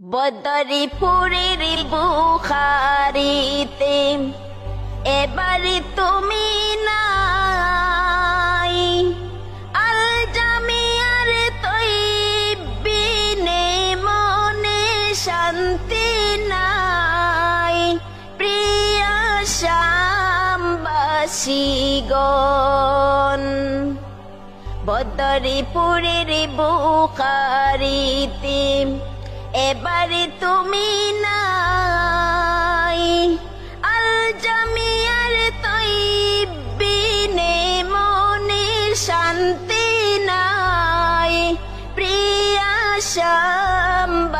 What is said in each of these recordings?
বদরি ফুরির বুখারিতে, এবারে তুমি নাই। আল জামিয়ার তৈবিনে মনে শান্তি নাই। প্রিয় শ্যামবাসীগণ বদরিপুরের বুখারিতে এবারে তুমি নাই। আল জামিয়ার তৈবিনে মনে শান্তি নাই। প্রিয়া শ্যামবাসীগণ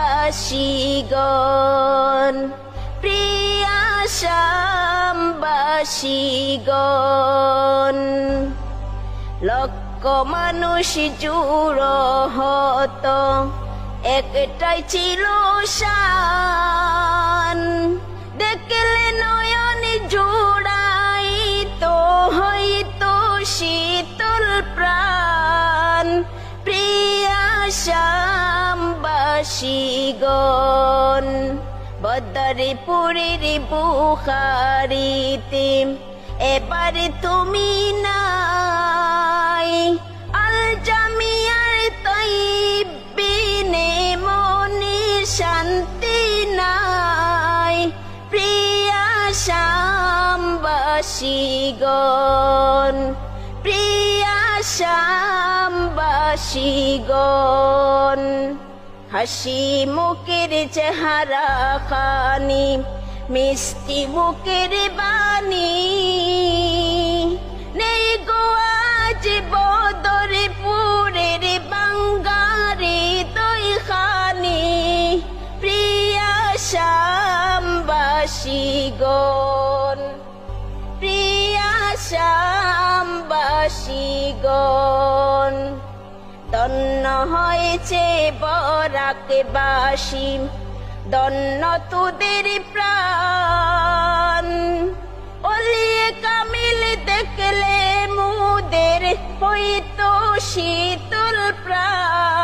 প্রিয়া শ্যামবাসীগণ। লক্ষ মানুষ জুড়ো হতো একটাই ছিল শান। দেখলে নয়ন জোড়াই তো হয়তো শীতল প্রাণ। প্রিয়া শ্যামবাসীগণ, বদরিপুরের বুখারিতে এবারে তুমি নাই শ্যামবাসীগণ প্রিয়া শ্যামবাসীগণ, হাসি মুখের চেহারা খানি, মিষ্টি মুখের বাণী। নেই গো আজ বদরে পুরের বাঙ্গারে দই খানি প্রিয়া শ্যামবাসীগণ। প্রিয়া শ্যামবাসীগণ দন্ন হয়েছে বরাকবাসী দন্ন তুদের প্রাণ। অলিয়ে কামিল দেখলে মুদের হইতো শীতল প্রাণ।